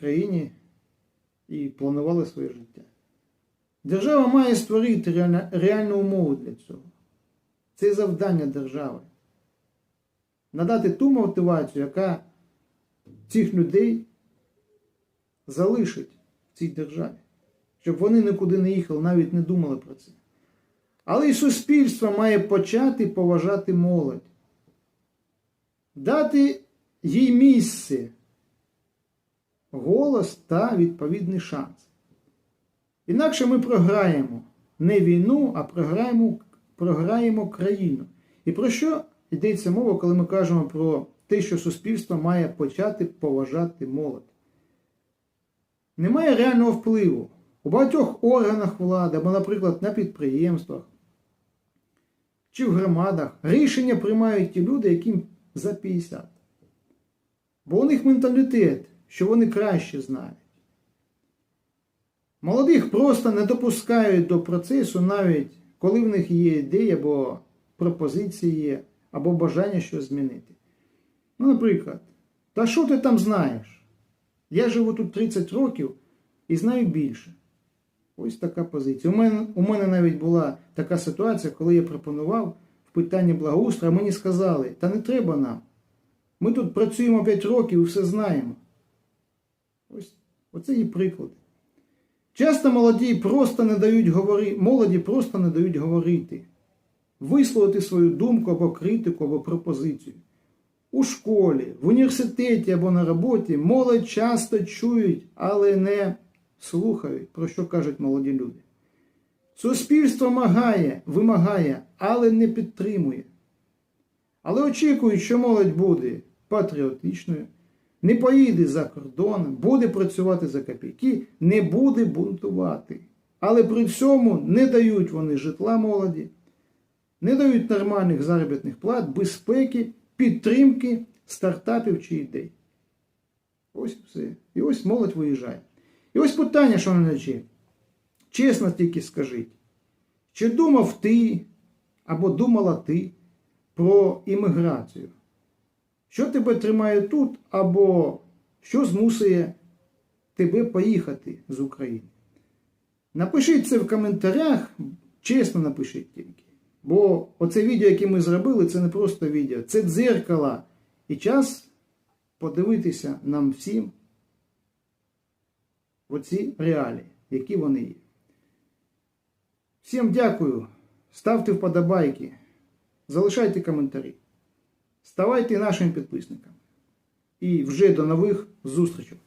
країні і планували своє життя. Держава має створити реальну умову для цього. Це завдання держави. Надати ту мотивацію, яка цих людей залишить в цій державі, щоб вони нікуди не їхали, навіть не думали про це. Але і суспільство має почати поважати молодь, дати їй місце, голос та відповідний шанс. Інакше ми програємо не війну, а програємо, програємо країну. І про що йдеться мова, коли ми кажемо про те, що суспільство має почати поважати молодь? Немає реального впливу у багатьох органах влади, або, наприклад, на підприємствах чи в громадах. Рішення приймають ті люди, яким за 50. Бо у них менталітет, що вони краще знають. Молодих просто не допускають до процесу, навіть коли в них є ідеї або пропозиції або бажання щось змінити. Ну, наприклад, та що ти там знаєш? Я живу тут 30 років і знаю більше. Ось така позиція. У мене, у мене навіть була така ситуація, коли я пропонував в питанні благоустрою, а мені сказали, та не треба нам. Ми тут працюємо 5 років і все знаємо. Ось оце і приклади. Часто молоді просто не дають говори... молоді просто не дають говорити, висловити свою думку або критику, або пропозицію. У школі, в університеті або на роботі молодь часто чують, але не слухають, про що кажуть молоді люди. Суспільство вимагає, вимагає, але не підтримує. Але очікують, що молодь буде патріотичною, не поїде за кордон, буде працювати за копійки, не буде бунтувати. Але при цьому не дають вони житла молоді, не дають нормальних заробітних плат, безпеки, підтримки стартапів чи ідей. Ось все. І ось молодь виїжджає. І ось питання, шановні глядачі. Чесно тільки скажіть, чи думав ти або думала ти про імміграцію? Що тебе тримає тут, або що змусує тебе поїхати з України? Напишіть це в коментарях, чесно напишіть тільки. Бо оце відео, яке ми зробили, це не просто відео, це дзеркало. І час подивитися нам всім оці реалії, які вони є. Всім дякую. Ставте вподобайки, залишайте коментарі. Ставайте нашими підписниками. І вже до нових зустрічей!